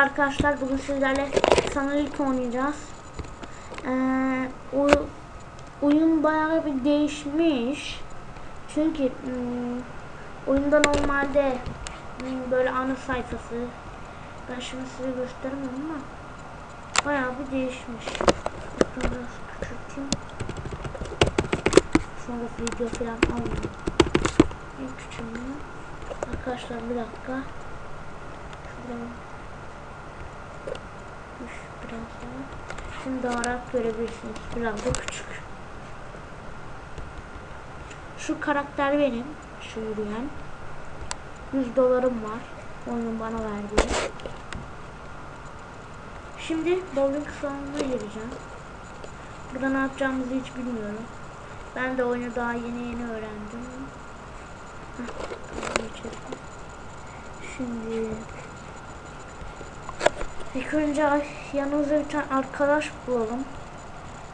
arkadaşlar bugün sizlerle sanalık oynayacağız. Ee, oy- oyun bayağı bir değişmiş. Çünkü hmm, oyunda normalde hmm, böyle ana sayfası. Ben şimdi size gösteremem ama bayağı bir değişmiş. Biraz küçülteyim. Sonra video falan almıyor. En küçüğünü. Arkadaşlar bir dakika. Şuradan Daha. Şimdi rahat görebilirsiniz. Biraz da küçük. Şu karakter benim. Şu yürüyen. 100 dolarım var. Oyunun bana verdiği. Şimdi bowling salonuna gireceğim. Burada ne yapacağımızı hiç bilmiyorum. Ben de oyunu daha yeni yeni öğrendim. Şimdi İlk önce yanımıza bir tane arkadaş bulalım.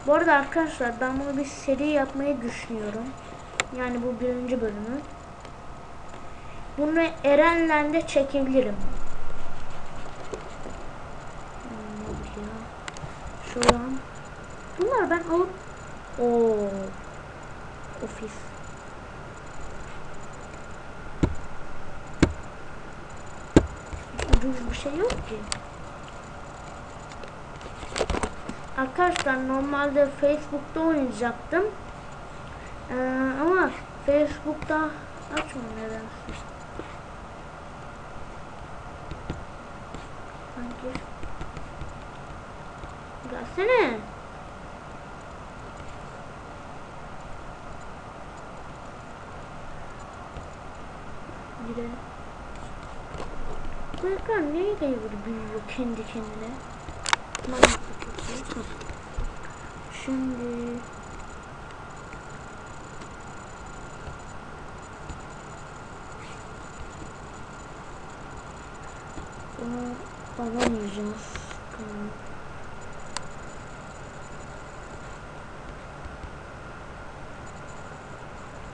Bu arada arkadaşlar ben bunu bir seri yapmayı düşünüyorum. Yani bu birinci bölümü. Bunu Eren'le de çekebilirim. Şuradan. Bunlar ben alıp... Oo. Ofis. Ucuz bir şey yok ki. Arkadaşlar normalde Facebook'ta oynayacaktım. Ee, ama Facebook'ta açmıyor nedense. Sanki. Gelsene. Gidelim. Bu ekran niye böyle büyüyor kendi kendine? Tamam. Şimdi bunu alamayacağız.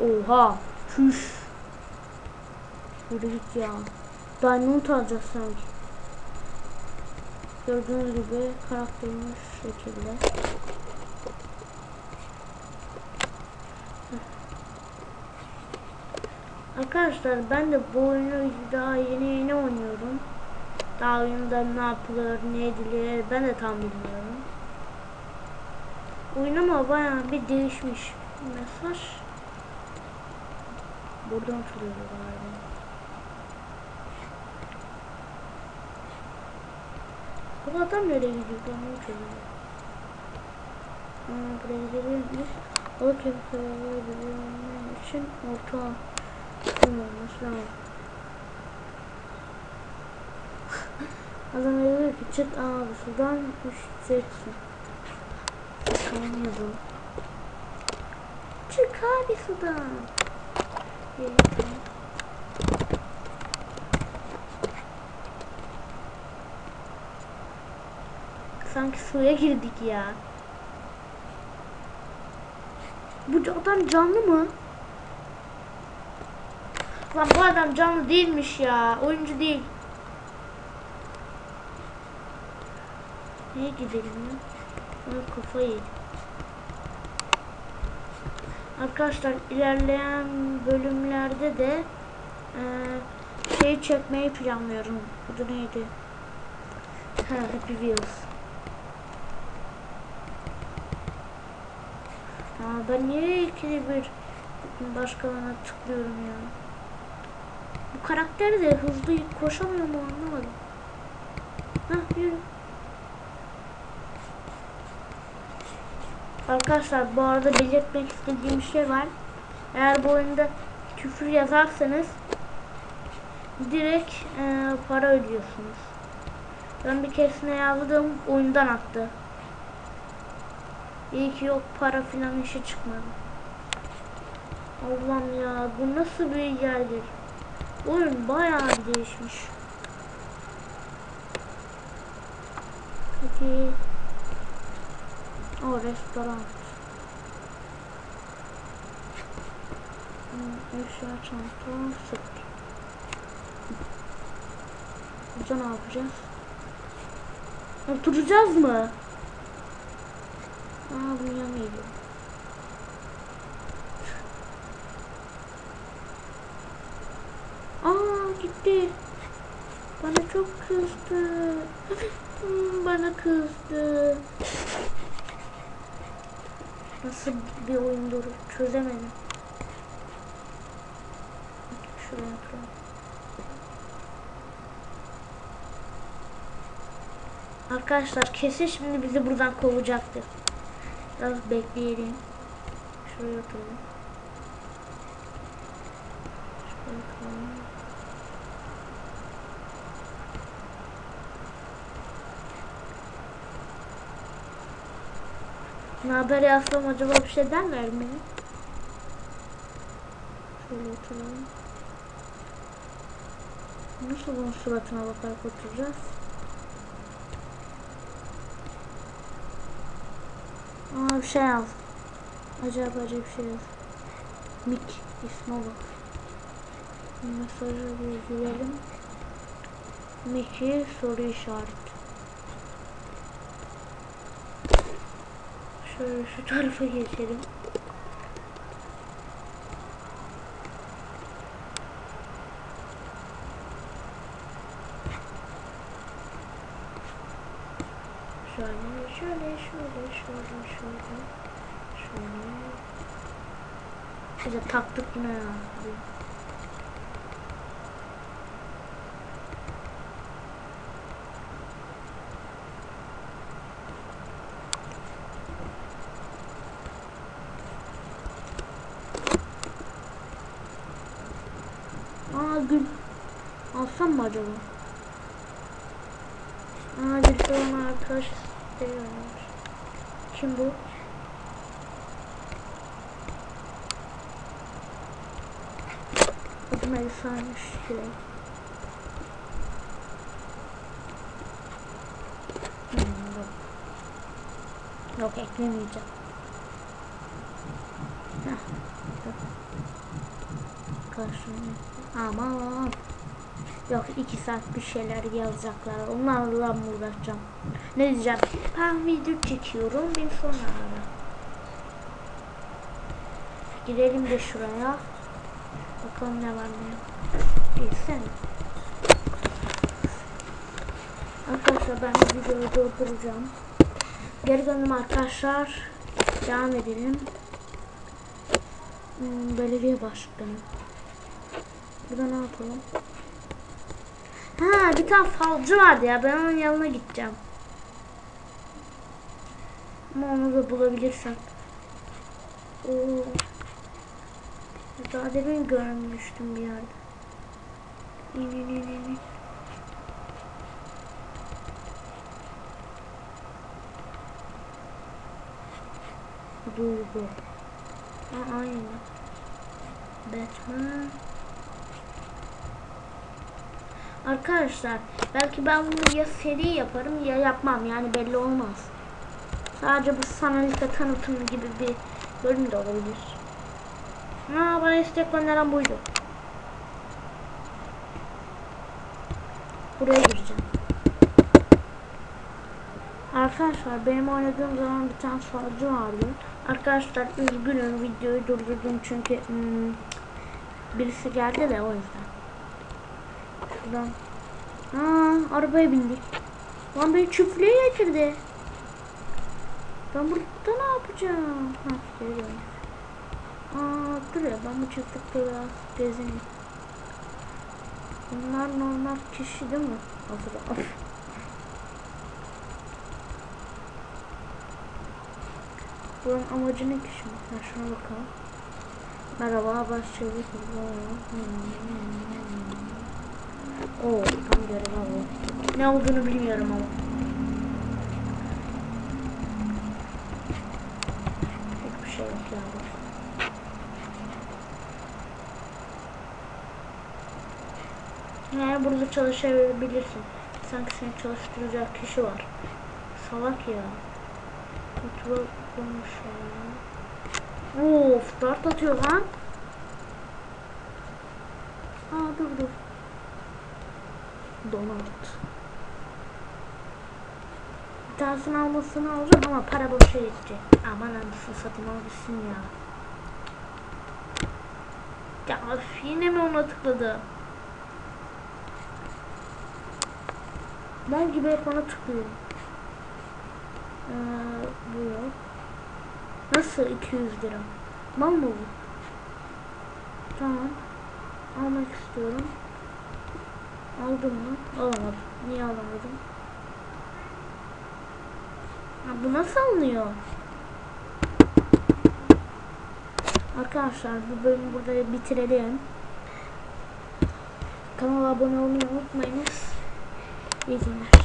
Oha! Çüş! Yürü git ya. Diamond alacağız sanki. Gördüğünüz gibi karakterimiz şekilde. Arkadaşlar ben de bu oyunu daha yeni yeni oynuyorum. Daha oyunda ne yapılır, ne edilir ben de tam bilmiyorum. Oyun ama bayağı bir değişmiş. Mesaj. Buradan açılıyor galiba. Bu adam nereye gidiyor? Ben onu çözüyorum. Ha, buraya gidebilirmiş. O kimseler bilmeyen için orta kim olması lazım. Adam diyor ki çık sudan üşüteceksin. Çıkamıyordu. Çık abi sudan. Geliyor. Sanki suya girdik ya. Bu adam canlı mı? Lan bu adam canlı değilmiş ya. Oyuncu değil. Neye gidelim ya? Ona kafayı. Arkadaşlar ilerleyen bölümlerde de eee şey çekmeyi planlıyorum. Adı neydi? Ha, Happy Wheels. Aa, ben niye ikili bir başkalarına tıklıyorum ya? Bu karakter de hızlı koşamıyor mu anlamadım. Hah yürü. Arkadaşlar bu arada belirtmek istediğim bir şey var. Eğer bu oyunda küfür yazarsanız direkt e, para ödüyorsunuz. Ben bir keresine yazdım oyundan attı. İyi ki yok para filan işi çıkmadı. Allah'ım ya bu nasıl bir yerdir? Oyun bayağı bir değişmiş. Peki. O restoran. Hmm, Eşya çanta sırt. Burada ne yapacağız? Oturacağız mı? Aa yanına geliyor. Aa gitti. Bana çok kızdı. Hmm, Bana kızdı. Nasıl bir oyundur çözemedim. Şuraya oturalım. Arkadaşlar kesin şimdi bizi buradan kovacaktır. Biraz bekleyelim. Şuraya oturalım. Şuraya oturalım. Ne haber yazsam acaba bir şey derler mi? Şöyle oturalım. Nasıl bunun suratına bakarak oturacağız? Aa bir şey yaz. Acayip acayip bir şey yaz. Mik ismi bak. Mesajı bir girelim. Miki soru işareti. Şöyle şu tarafa geçelim. Şöyle, şöyle, şöyle, şöyle, şöyle, şöyle. Taktık ya. Aa gül. Alsam mı acaba? Aa birisi ona arkadaş istiyormuş. Kim bu? Adım Elsa'ymış şey. Hmm, yok. Eklemeyeceğim. Heh. Karşımda. Yok iki saat bir şeyler yazacaklar. Onlarla mı uğraşacağım? Ne diyeceğim? Ben video çekiyorum. Bir sonra ara. Gidelim de şuraya. Bakalım ne var ne yok. Gelsene. Arkadaşlar ben bu videoyu durduracağım. Geri döndüm arkadaşlar. Devam edelim. Hmm, belediye başkanı. Burada ne yapalım? Ha bir tane falcı vardı ya. Ben onun yanına gideceğim. Ama onu da bulabilirsem. Oo. Daha demin görmüştüm bir yerde. İn in in in. Duygu. Aa, aynı. Batman. Arkadaşlar belki ben bunu ya seri yaparım ya yapmam yani belli olmaz. Sadece bu sanalite tanıtımı gibi bir bölüm de olabilir. Ha bana istek gönderen buydu. Buraya gireceğim. Arkadaşlar benim oynadığım zaman bir tane falcı vardı. Arkadaşlar üzgünüm videoyu durdurdum çünkü hmm, birisi geldi de o yüzden. Şuradan. Aa, arabaya bindik. Lan beni çiftliğe getirdi. Ben burada ne yapacağım? Ha, dön. Aa, dur ya ben bu çiftlikte biraz gezineyim. Bunlar normal kişi değil mi? Acaba? Buranın amacı ne ki şimdi? Ha, şuna bakalım. Merhaba, başçılık. Oo, tam görev. Ne olduğunu bilmiyorum ama. Yok yani. Burada çalışabilirsin. Sanki seni çalıştıracak kişi var. Salak ya. Kontrol olmuş ya. Oo, start atıyor lan. Aa dur dur. Donald. tanesini almasını alacağım ama para boşa gidecek. Aman satayım al gitsin ya. Ya öf, yine mi ona tıkladı? Mal gibi hep ona tıklıyor. Ee, bu yok. Nasıl 200 lira? Mal mı bu? Tamam. Almak istiyorum. Aldım mı? Alamadım. Niye alamadım? Ha, bu nasıl alınıyor? Arkadaşlar bu bölümü burada bitirelim. Kanala abone olmayı unutmayınız. İyi günler.